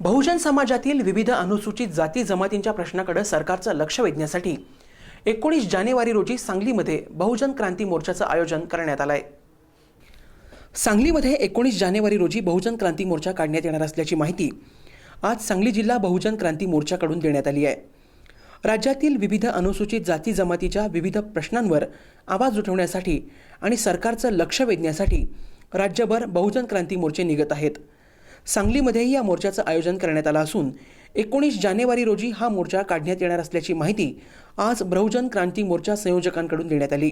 बहुजन समाजातील विविध अनुसूचित जाती जमातींच्या प्रश्नाकडे सरकारचं लक्ष वेधण्यासाठी एकोणीस जानेवारी रोजी सांगलीमध्ये बहुजन क्रांती मोर्चाचं आयोजन करण्यात आलं आहे सांगलीमध्ये एकोणीस जानेवारी रोजी बहुजन क्रांती मोर्चा काढण्यात येणार असल्याची माहिती आज सांगली जिल्हा बहुजन क्रांती मोर्चाकडून देण्यात आली आहे. राज्यातील विविध अनुसूचित जाती जमातीच्या विविध प्रश्नांवर आवाज उठवण्यासाठी आणि सरकारचं लक्ष वेधण्यासाठी राज्यभर बहुजन क्रांती मोर्चे निघत आहेत. सांगलीमध्येही या मोर्चाचं आयोजन करण्यात आलं असून एकोणीस जानेवारी रोजी हा मोर्चा काढण्यात येणार असल्याची माहिती आज बहुजन क्रांती मोर्चा संयोजकांकडून देण्यात आली.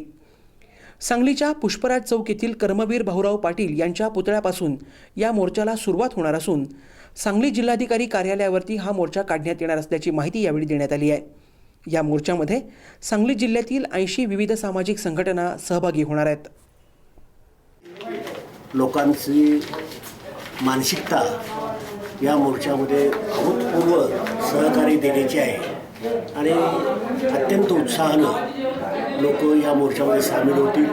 सांगलीच्या पुष्पराज चौक येथील कर्मवीर भाऊराव पाटील यांच्या पुतळ्यापासून या मोर्चाला सुरुवात होणार असून सांगली जिल्हाधिकारी कार्यालयावरती हा मोर्चा काढण्यात येणार असल्याची माहिती यावेळी देण्यात आली आहे. या मोर्चामध्ये सांगली जिल्ह्यातील ऐंशी विविध सामाजिक संघटना सहभागी होणार आहेत. लोकांची मानसिकता या मोर्चामध्ये अभूतपूर्व सहकार्य देण्याची आहे. आणि अत्यंत उत्साहानं लोक या मोर्चामध्ये सामील होतील.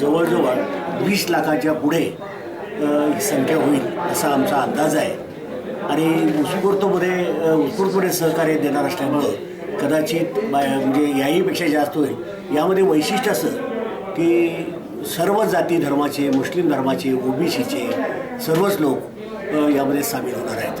जवळजवळ वीस लाखाच्या पुढे ही संख्या होईल असा आमचा अंदाज आहे. आणि उत्स्फूर्तमध्ये उत्स्फूर्तपणे सहकार्य देणार असल्यामुळं कदाचित बा- म्हणजे याहीपेक्षा जास्त होईल. यामध्ये वैशिष्ट्य असं की सर्व जाती धर्माचे मुस्लिम धर्माचे ओबीसीचे सर्वच लोक यामध्ये सामील होणार आहेत.